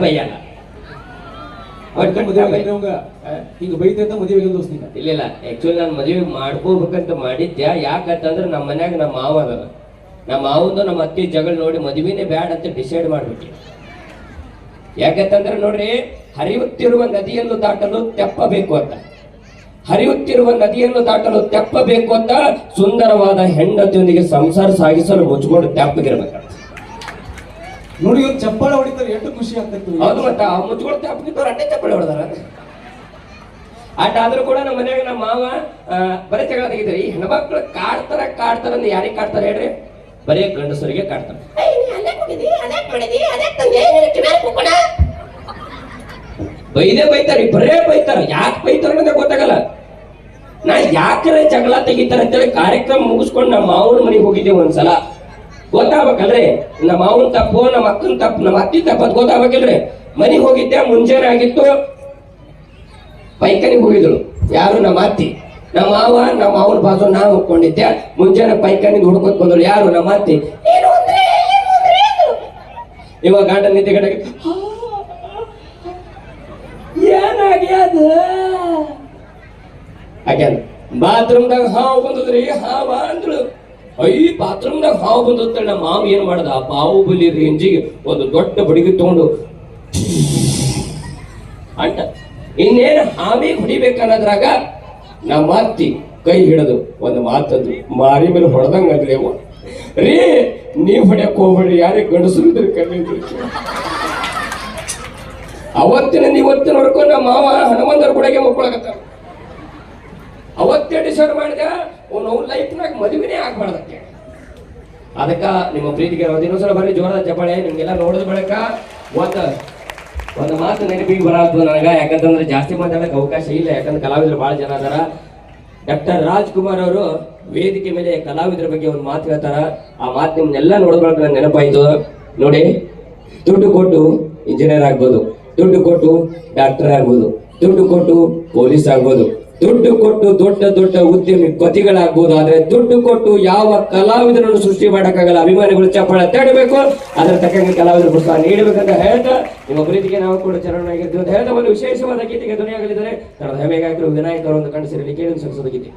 ಬೈಯಲ್ಲ ಒಟ್ಟು ಮದುವೆ ಆಗೈತೆ ಅವಂಗ ಹಿಂಗ ಬೈತೆ ಅಂತ ಮದುವೆ ಆಗಿಲ್ಲ ದೋಸ್ತ ಈಗ ಇಲ್ಲ ಇಲ್ಲ. ಆಕ್ಚುಲಿ ನಾನು ಮದುವೆ ಮಾಡ್ಕೋಬೇಕಂತ ಮಾಡಿದ್ದೆ ಯಾಕಂತಂದ್ರೆ ನಮ್ಮ ಮನ್ಯಾಗ ನಮ್ಮ ಮಾವ ಅದ ನಮ್ಮ ಮಾವಂದು ನಮ್ಮ ಅತ್ತಿ ಜಗಳ ನೋಡಿ ಮದುವೆನೇ ಬ್ಯಾಡ ಅಂತ ಡಿಸೈಡ್ ಮಾಡ್ಬಿಟ್ಟು. ಯಾಕಂತಂದ್ರೆ ನೋಡ್ರಿ ಹರಿಯುತ್ತಿರುವ ನದಿಯನ್ನು ದಾಟಲು ತೆಪ್ಪಬೇಕು ಅಂತ. ಹರಿಯುತ್ತಿರುವ ನದಿಯನ್ನು ದಾಟಲು ತೆಪ್ಪಬೇಕು ಅಂತ ಸುಂದರವಾದ ಹೆಂಡತಿಯೊಂದಿಗೆ ಸಂಸಾರ ಸಾಗಿಸಲು ಮುಚ್ಕೊಂಡು ತೆಪ್ಪಗಿರ್ಬೇಕಂತ ನೋಡಿ ಇವ್ರು ಚಪ್ಪಾಳೆ ಹೊಡಿತಾರೆ ಎಷ್ಟು ಖುಷಿ ಆಗ್ತೈತಿ ಹೌದು ಮತ್ತ ಆ ಮುಚ್ಕೊಂಡು ಅಟ್ಟೆ ಚಪ್ಪಾಳೆ ಹೊಡೆದಾರ. ಆಟ ಆದ್ರೂ ಕೂಡ ನಮ್ಮ ಮನೆಯಾಗ ನಮ್ಮ ಮಾವ ಆ, ಬರೀ ಜಗಳ ತೆಗಿತಾರೆ ಈ ಹೆಣ್ಮಕ್ಳು ಕಾಡ್ತಾರ ಕಾಡ್ತಾರ ಅಂದ್ರೆ ಯಾರಿಗೆ ಕಾಡ್ತಾರ ಹೇಳ್ರಿ? ಬರೀ ಗಂಡಸರಿಗೆ ಕಾಡ್ತಾರ. ಬೈದೇ ಬೈತಾರ ಬರೇ ಬೈತಾರ. ಯಾಕೆ ಬೈತಾರ ಅನ್ನೋದೇ ಗೊತ್ತಾಗಲ್ಲ. ನಾ ಯಾಕರೆ ಜಗಳ ತೆಗಿತಾರ ಅಂತೇಳಿ ಕಾರ್ಯಕ್ರಮ ಮುಗಿಸ್ಕೊಂಡು ನಮ್ಮ ಮಾವನ ಮನೆಗೆ ಹೋಗಿದ್ದೆ ಒಂದ್ಸಲ. ಗೊತ್ತಾಗ್ಬೇಕಲ್ರಿ? ನಮ್ಮ ಅವನ ತಪ್ಪು, ನಮ್ಮ ಅಕ್ಕನ ತಪ್ಪು, ನಮ್ಮ ಅತ್ತಿ ತಪ್ಪು ಅದು ಗೊತ್ತಾಗ್ಬೇಕಲ್ರಿ? ಮನೆಗೆ ಹೋಗಿದ್ದೆ ಮುಂಜಾನೆ ಆಗಿತ್ತು ಪೈಕನಿಗೆ ಹೋಗಿದ್ರು ಯಾರು? ನಮ್ಮ ಅತ್ತಿ. ನಮ್ಮ ಮಾವ, ನಮ್ಮ ಮಾವನ ಬಾಜು ನಾ ಹೋಗ್ಕೊಂಡಿದ್ದೆ ಮುಂಜಾನೆ ಪೈಖಾನಿಗೆ ಹುಡ್ಕೋತ್ ಬಂದ್ರು. ಯಾರು? ನಮ್ಮ ಅತ್ತಿ. ಅಂದ್ರೆ? ಅಂದ್ರೆ? ಅಂದ್ರು. ಇವಾಗ ಗಂಡ ನಿದ್ದೆ ಕಡೆ ಏನಾಗ್ಯದ ಆಗ್ಯಾದ ಬಾತ್ರೂಮ್ದಾಗ ಹಾವು ಬಂದದ್ರಿ, ಹಾವ ಅಂದ್ಳು. ಐ ಬಾತ್ರೂಮ್ದಾಗ ಹಾವು ಬಂದತ್ತ ನಮ್ಮ ಮಾವ ಏನ್ ಮಾಡ್ದ? ಆ ಬಾಹುಬಲಿ ರೇಂಜಿಗೆ ಒಂದು ದೊಡ್ಡ ಬಡಿಗೆ ತಗೊಂಡು ಅಂಟ. ಇನ್ನೇನು ಹಾಮಿ ಹೊಡಿಬೇಕನ್ನೋದ್ರಾಗ ನಮ್ಮ ಅತ್ತಿ ಕೈ ಹಿಡಿದು ಒಂದು ಮಾತದ್ದು ಮಾರಿ ಮೇಲೆ ಹೊಡೆದಂಗ ಅದ್ರಿ ಅವ ರೀ, ನೀವ್ ಹೊಡ್ಯಕ್ ಹೋಗ್ಬೇಡ್ರಿ ಯಾರಿಗೆ ಗಂಡಸರು ಇದ್ರೆ. ಅವತ್ತಿನ ಇವತ್ತಿನವರೆಗೂ ನಮ್ಮ ಮಾವ ಹನುಮಂತರ ಕೊಡಗೆ ಮಕ್ಕಳಾಗತ್ತ ಅವತ್ತೇ ಡಿಸೈಡ್ ಮಾಡಿದ ನಾವು ಲೈಫ್ನಾಗ ಮದುವೆನೇ ಆಗ್ಬಾರ್ದಕ್ಕೆ ಅದಕ್ಕೆ ನಿಮ್ಮ ಪ್ರೀತಿಗೆ ಇನ್ನೊಂದ್ಸಲ ಬರ್ರಿ ಜೋರದ ಚಪ್ಪಾಳೆ ನಿಮ್ಗೆಲ್ಲ ನೋಡಿದ ಬಳಿಕ ಒಂದ ಒಂದು ಮಾತು ನೆನಪಿಗೆ ಬರತ್ತು ನನಗೆ. ಯಾಕಂತಂದ್ರೆ ಜಾಸ್ತಿ ಮಾತಾಡಕ್ಕೆ ಅವಕಾಶ ಇಲ್ಲ, ಯಾಕಂದ್ರೆ ಕಲಾವಿದರು ಬಹಳ ಜನ ಅದಾರ. ಡಾಕ್ಟರ್ ರಾಜ್ಕುಮಾರ್ ಅವರು ವೇದಿಕೆ ಮೇಲೆ ಕಲಾವಿದರ ಬಗ್ಗೆ ಒಂದು ಮಾತು ಹೇಳ್ತಾರ. ಆ ಮಾತು ನಿಮ್ನೆಲ್ಲ ನೋಡಿದ್ಬಳಕ ನನ್ನ ನೆನಪಾಯ್ತು. ನೋಡಿ, ದುಡ್ಡು ಕೊಟ್ಟು ಇಂಜಿನಿಯರ್ ಆಗ್ಬೋದು, ದುಡ್ಡು ಕೊಟ್ಟು ಡಾಕ್ಟರ್ ಆಗ್ಬೋದು, ದುಡ್ಡು ಕೊಟ್ಟು ಪೊಲೀಸ್ ಆಗ್ಬೋದು. ದುಡ್ಡು ಕೊಟ್ಟು ದೊಡ್ಡ ದೊಡ್ಡ ಉದ್ಯಮಿ ಕತಿಗಳಾಗ್ಬೋದಾದ್ರೆ ದುಡ್ಡು ಕೊಟ್ಟು ಯಾವ ಕಲಾವಿದರನ್ನು ಸೃಷ್ಟಿ ಮಾಡಕ್ಕಾಗಲ್ಲ? ಅಭಿಮಾನಿಗಳು ಚಪ್ಪಾಳ ತಡಬೇಕು. ಅದರ ತಕ್ಕಂಗೆ ಕಲಾವಿದರು ಪ್ರೋತ್ಸಾಹ ನೀಡಬೇಕಂತ ಹೇಳ್ತಾ, ನಿಮ್ಮ ಪ್ರೀತಿಗೆ ನಾವು ಕೂಡ ಚರಣವಾಗಿರ್ತೀವಿ ಅಂತ ಹೇಳ್ತಾ, ಒಂದು ವಿಶೇಷವಾದ ಗೀತೆಗೆ ಧ್ವನಿಯಾಗಲಿದ್ದಾರೆ. ನನ್ನ ಹೆಮ್ಮೆಗಾಗಿರುವ ವಿನಾಯಕರು ಒಂದು ಕಂಡು ಸೇರಲಿ. ಕೇಳಿ ಗೀತೆ.